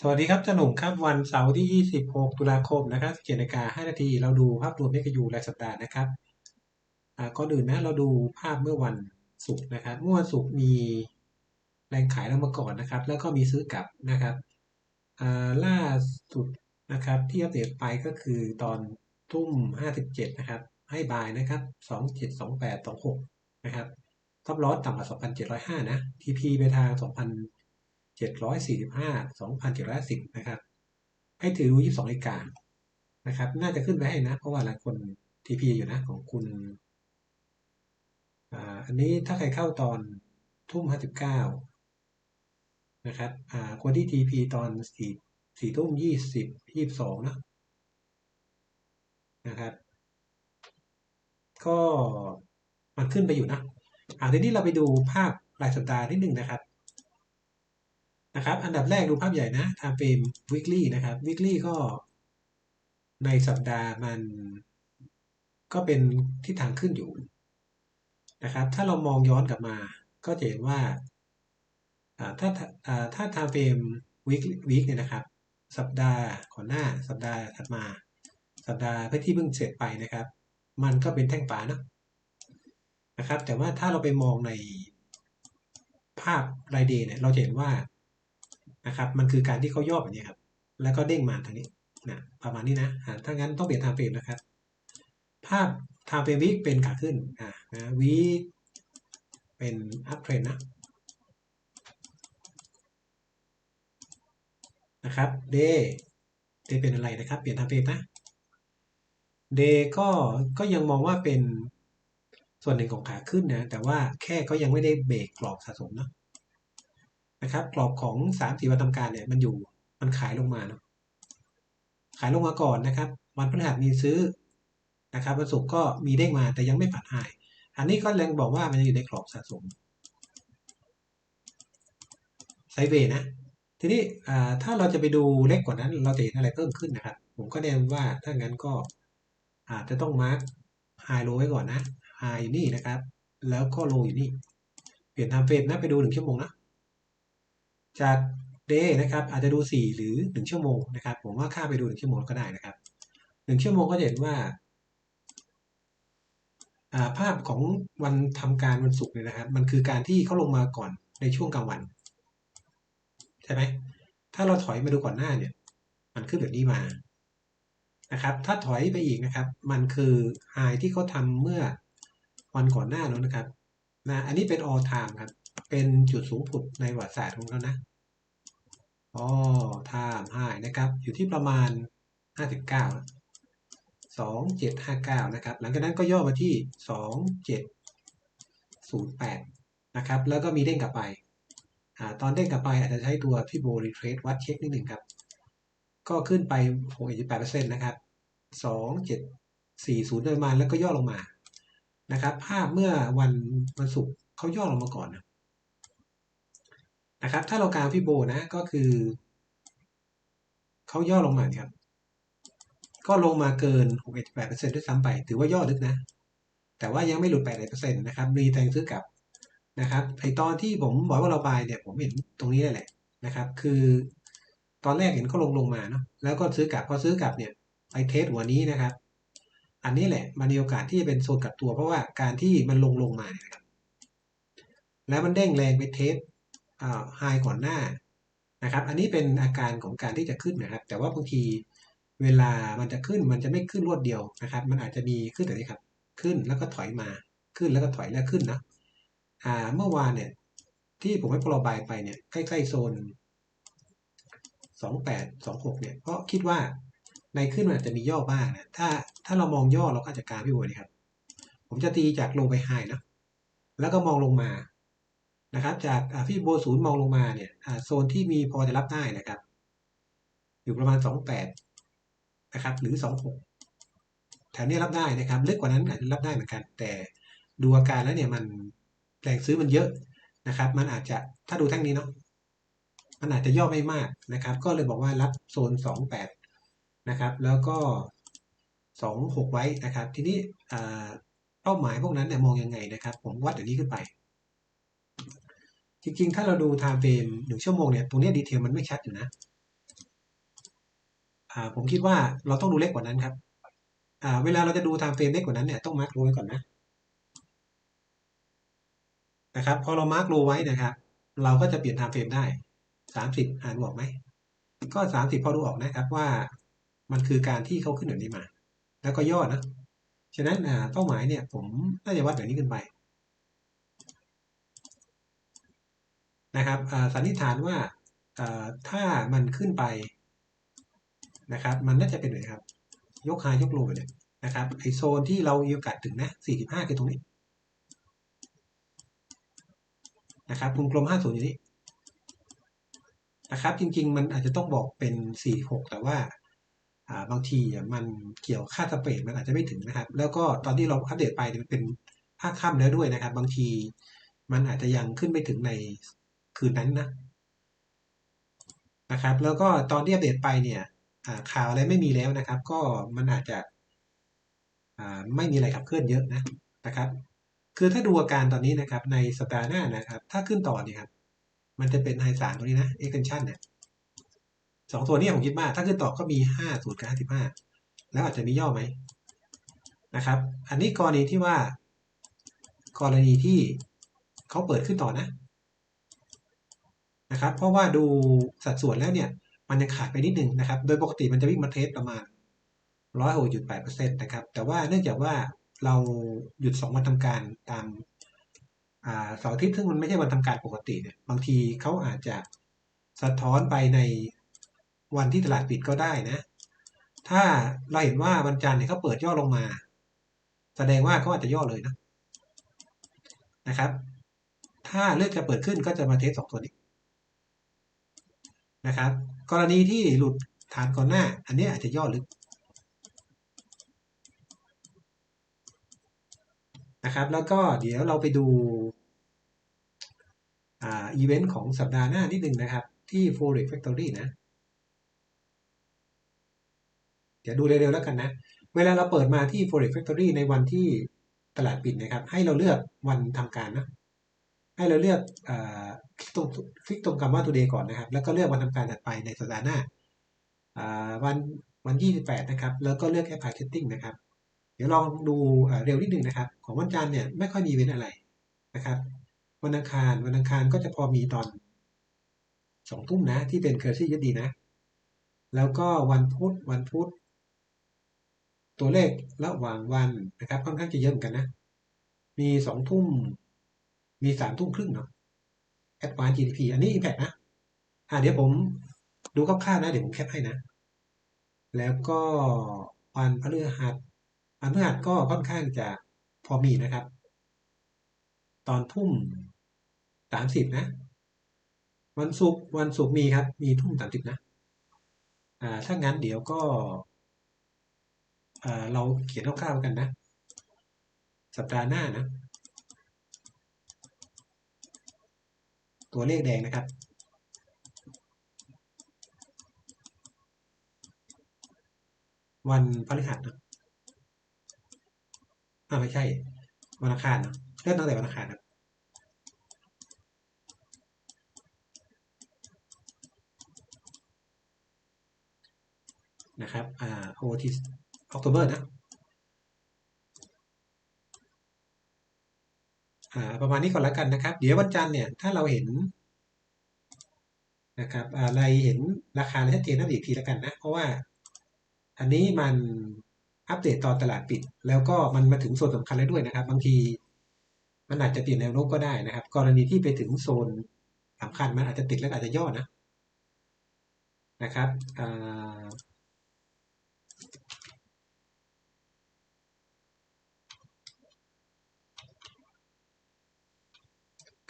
สวัสดีครับจาหนุ่มครับวันเสาร์ที่ 26 ตุลาคมนะครับ17นาฬิกา5นาทีเราดูภาพรวมเมกะยูรายสัปดาห์นะครับอ่าก่อนอื่นนะเราดูภาพเมื่อวันศุกร์นะครับเมื่อวันศุกร์มีแรงขายล้วมาก่อนนะครับ แล้วก็มีซื้อกลับนะครับอ่าล่าสุดนะครับที่อัปเดตไปก็คือตอนทุ่ม 57 นะครับ ให้บายนะครับ 272826 นะครับท็อปลอสต่ำกว่า 2,705 นะ TP ไปทาง 2,000 745 2,710นะครับให้ถือดู22นาฬิกานะครับ น่าจะขึ้นไปให้นะ เพราะว่าหลายคน TP อยู่นะของคุณอันนี้ถ้าใครเข้าตอนทุ่ม 59 นะครับคนที่ TP ตอน4 4ทุ่ม 20 22นะนะครับ ก็มันขึ้นไปอยู่นะอ่าทีนี้เราไปดูภาพรายสัปดาห์นิดนึงนะครับ นะครับ อันดับแรกดูภาพใหญ่นะ time frame weekly นะครับ weekly ก็ในสัปดาห์มันก็เป็นทิศทางขึ้นอยู่นะครับ ถ้าเรามองย้อนกลับมา ก็จะเห็นว่าถ้าถ้า time frame week week เนี่ยนะครับ สัปดาห์ก่อนหน้า สัปดาห์ถัดมา สัปดาห์พที่เพิ่งเสร็จไปนะครับ มันก็เป็นแท่งป่านะนะครับ แต่ว่าถ้าเราไปมองในภาพรายเดย์เนี่ย เราจะเห็นว่า นะครับมันคือการที่เขาย่อแบบนี้ครับแล้วก็เด้งมาทางนี้นะประมาณนี้นะถ้างั้นต้องเปลี่ยนทางเฟรมนะครับ ภาพทางเฟรมวิเป็นขาขึ้นอ่านะวิเป็นอัพเทรนนะนะครับเดเดเป็นอะไรนะครับ เปลี่ยนทางเฟรมนะเดก็ก็ยังมองว่าเป็นส่วนหนึ่งของขาขึ้นนะ แต่ว่าแค่ก็ยังไม่ได้เบรกกรอบสะสมเนาะ นะครับ กรอบของสามสี่วันทำการเนี่ยมันอยู่มันขายลงมาเนาะขายลงมาก่อนนะครับ วันพฤหัสมีซื้อนะครับวันศุกร์ก็มีเด้งมาแต่ยังไม่ผัดหาย อันนี้ก็แรงบอกว่ามันอยู่ในกรอบสะสมไซเวนะ ทีนี้ถ้าเราจะไปดูเล็กกว่านั้น เราจะเห็นอะไรเพิ่มขึ้นนะครับ ผมก็แนะนำว่าถ้างั้นก็อาจจะต้องมาร์คไฮโลไว้ก่อนนะไฮอยู่นี่นะครับ แล้วก็โลอยู่นี่ เปลี่ยนทำเฟรมนะไปดูหนึ่งชั่วโมงนะ จาก day นะครับอาจจะดู 4 หรือ 1 ชั่วโมงนะครับ ผมว่าค่าไปดู 1 ชั่วโมงก็ได้นะครับ 1 ชั่วโมงก็จะเห็นว่าภาพของวันทำการวันศุกร์เนี่ยนะครับ มันคือการที่เขาลงมาก่อนในช่วงกลางวัน ใช่ไหมถ้าเราถอยมาดูก่อนหน้าเนี่ย มันขึ้นแบบนี้มานะครับ ถ้าถอยไปอีกนะครับ มันคือไฮที่เขาทำเมื่อวันก่อนหน้าแล้วนะครับนะอันนี้เป็น all time ครับ เป็นจุดสูงสุดในประวัติศาสตร์ของเขานะอ๋อไทม์ไฮนะครับ อยู่ที่ประมาณ 59 2759 นะครับ หลังจากนั้นก็ย่อมาที่ 2708 นะครับ แล้วก็มีเด้งกลับไปอ่าตอนเด้งกลับไปอาจจะใช้ตัวพี่โบรีเทรดวัดเช็คนิดหนึ่งครับ ก็ขึ้นไป 68%นะครับ 2740 โดยมาแล้วก็ย่อลงมา นะครับ ภาพเมื่อวันวันศุกร์เขาย่อลงมาก่อนนะ นะครับ ถ้าเรากางฟิโบนะก็คือเขาย่อลงมาครับ ก็ลงมาเกิน 68%ด้วยซ้ำไป ถือว่าย่อลึกนะ แต่ว่ายังไม่หลุด 8%นะครับมีแรงซื้อกลับนะครับ ไอตอนที่ผมบอกว่าเราบายเนี่ย ผมเห็นตรงนี้แหละนะครับ คือตอนแรกเห็นเขาลงลงมาเนาะ แล้วก็ซื้อกลับ พอซื้อกลับเนี่ย ไปเทสหัวนี้นะครับ อันนี้แหละ มันมีโอกาสที่จะเป็นโซนกลับตัว เพราะว่าการที่มันลงลงมาเนี่ยครับ แล้วมันเด้งแรงไปเทส ไฮก่อนหน้านะครับ อันนี้เป็นอาการของการที่จะขึ้นนะครับ แต่ว่าบางทีเวลามันจะขึ้นมันจะไม่ขึ้นรวดเดียวนะครับ มันอาจจะมีขึ้นแบบนี้ครับ ขึ้นแล้วก็ถอยมาขึ้นแล้วก็ถอยแล้วขึ้นนะอ่าเมื่อวานเนี่ยที่ผมให้พลบายไปเนี่ยใกล้ๆโซนสองแปดสองหกเนี่ยเพราะคิดว่าในขึ้นมันอาจจะมีย่อบ้างนะถ้าถ้าเรามองย่อเราก็จะการพี่บัวนี่ครับ ผมจะตีจากโลไปไฮนะแล้วก็มองลงมา นะครับ จากพี่โบศูนย์มองลงมาเนี่ยโซนที่มีพอจะรับได้นะครับ อยู่ประมาณ 28 นะครับ หรือ 26 แถวนี้รับได้นะครับ ลึกกว่านั้นอาจจะรับได้เหมือนกัน แต่ดูอาการแล้วเนี่ยมันแรงซื้อมันเยอะนะครับ มันอาจจะถ้าดูแท่งนี้เนาะมันอาจจะย่อไม่มากนะครับ ก็เลยบอกว่ารับโซน 28 นะครับ แล้วก็ 26 ไว้นะครับ ทีนี้เป้าหมายพวกนั้นเนี่ยมองยังไงนะครับ ผมวัดอย่างนี้ขึ้นไป จริงๆ ถ้าเราดูไทม์เฟรมหนึ่งชั่วโมงเนี่ย ตรงนี้ดีเทลมันไม่ชัดอยู่นะ อ่า ผมคิดว่าเราต้องดูเล็กกว่านั้นครับ อ่า เวลาเราจะดูไทม์เฟรมเล็กกว่านั้นเนี่ยต้องมาร์กโลไว้ก่อนนะ นะครับ พอเรามาร์กโลไว้นะครับ เราก็จะเปลี่ยนไทม์เฟรมได้สามสิบอ่านออกไหม ก็สามสิบพอดูออกนะครับว่ามันคือการที่เขาขึ้นแบบนี้มา แล้วก็ย่อนะ ฉะนั้นเป้าหมายเนี่ย ผมน่าจะวัดแบบนี้ขึ้นไป นะครับสันนิษฐานว่าถ้ามันขึ้นไปนะครับ มันน่าจะเป็นแบบครับ ยกไฮยกโลเนี่ยนะครับไอโซนที่เรามีโอกาสถึงนะ45คือตรงนี้นะครับกลมกลม50อยู่นี้นะครับ จริง ๆ มันอาจจะต้องบอกเป็น 46 แต่ว่าบางทีมันเกี่ยวค่าสเปรดมันอาจจะไม่ถึงนะครับ แล้วก็ตอนที่เราอัปเดตไปมันเป็นภาคค่ำแล้วด้วยนะครับ บางทีมันอาจจะยังขึ้นไม่ถึงใน คืนนั้นนะนะครับ แล้วก็ตอนที่อัปเดตไปเนี่ยข่าวอะไรไม่มีแล้วนะครับ ก็มันอาจจะไม่มีอะไรขับเคลื่อนเยอะนะนะครับ คือถ้าดูอาการตอนนี้นะครับ ในสัปดาห์หน้านะครับ ถ้าขึ้นต่อเนี่ยครับมันจะเป็นไฮสารตัวนี้นะ extension เนี่ยสองตัวนี้ผมคิดว่าถ้าขึ้นต่อก็มีห้าสูตรกับห้าสิบห้าแล้วอาจจะมีย่อไหมนะครับ อันนี้กรณีที่ว่ากรณีที่เขาเปิดขึ้นต่อนะ นะครับ เพราะว่าดูสัดส่วนแล้วเนี่ย มันยังขาดไปนิดนึงนะครับ โดยปกติมันจะวิ่งมาเทสประมาณร้อยหกจุดแปดเปอร์เซ็นต์นะครับ แต่ว่าเนื่องจากว่าเราหยุดสองวันทำการตามเสาร์อาทิตย์ซึ่งมันไม่ใช่วันทำการปกติเนี่ย บางทีเขาอาจจะสะท้อนไปในวันที่ตลาดปิดก็ได้นะ ถ้าเราเห็นว่าวันจันทร์เนี่ยเขาเปิดย่อลงมา แสดงว่าเขาอาจจะย่อเลยนะนะครับ ถ้าเลือกจะเปิดขึ้นก็จะมาเทสสองตัวนี้ นะครับ กรณีที่หลุดฐานก่อนหน้า อันนี้อาจจะย่อลึกนะครับ แล้วก็เดี๋ยวเราไปดูอีเวนต์ของสัปดาห์หน้านิดหนึ่งนะครับ ที่ Forex Factory นะ เดี๋ยวดูเร็วๆแล้วกันนะ เวลาเราเปิดมาที่ Forex Factory ในวันที่ตลาดปิดนะครับ ให้เราเลือกวันทำการนะ ให้เราเลือกคลิกตรงคลิกตรงคำว่า today ก่อนนะครับ แล้วก็เลือกวันทำการถัดไปในสัปดาห์หน้าวันวันที่28นะครับ แล้วก็เลือก Apply Setting นะครับ เดี๋ยวลองดูเร็วนิดหนึ่งนะครับ ของวันจันทร์เนี่ยไม่ค่อยมีเว้นอะไรนะครับ วันอังคารวันอังคารก็จะพอมีตอนสองทุ่มนะที่เป็นเคอร์ซี่ยึดดีนะ แล้วก็วันพุธวันพุธตัวเลขระหว่างวันนะครับค่อนข้างจะเยอะเหมือนกันนะ มีสองทุ่ม มีสามทุ่มครึ่งเนาะ Advanced GDP อันนี้ Impact นะ อ่าเดี๋ยวผมดูคร่าวๆนะ เดี๋ยวผมแคปให้นะ แล้วก็วันพฤหัสวันพฤหัสก็ค่อนข้างจะพอมีนะครับ ตอนทุ่มสามสิบนะ วันศุกร์วันศุกร์มีครับ มีทุ่มสามสิบนะ อ่า ถ้างั้นเดี๋ยวก็เราเขียนคร่าวๆกันนะ สัปดาห์หน้านะ ตัวเลขแดงนะครับ วันพฤหัสนะอ่าไม่ใช่ วันอังคารนะเริ่มตั้งแต่วันอังคารนะนะครับ อ่าโอทีออกโทเบอร์นะ ประมาณนี้ก่อนล้วกันนะครับ เดี๋ยววันจันทร์เนี่ยถ้าเราเห็นนะครับอะไรเห็นราคาชัดเจนนั่นอีกทีล้วกันนะ เพราะว่าอันนี้มันอัปเดตตอนตลาดปิด แล้วก็มันมาถึงโซนสำคัญแล้วด้วยนะครับ บางทีมันอาจจะเปลี่ยนแนวโน้มก็ได้นะครับ กรณีที่ไปถึงโซนสำคัญมันอาจจะติดแล้วอาจจะย่อนะนะครับ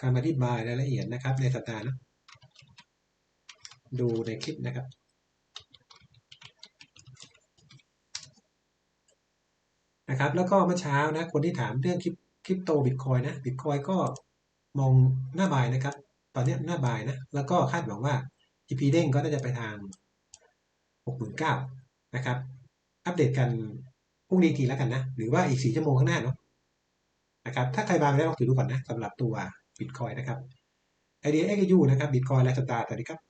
การอธิบายรายละเอียดนะครับ ในสัปดาห์นะดูในคลิปนะครับนะครับแล้วก็เมื่อเช้านะคนที่ถามเรื่องคลิปคริปโตบิตคอยนะบิตคอยก็มองหน้าบายนะครับ ตอนนี้หน้าบายนะแล้วก็คาดหวังว่า EP เด้งก็น่าจะไปทาง 69,000นะครับ อัปเดตกันพรุ่งนี้ทีแล้วกันนะ หรือว่าอีก 4 ชั่วโมงข้างหน้าเนาะนะครับถ้าใครบางแล้วลองถือดูก่อนนะสำหรับตัว บิตคอยนะครับไอเดียเอ็กยูนะครับบิตคอยและสตาร์สวัสดีครับ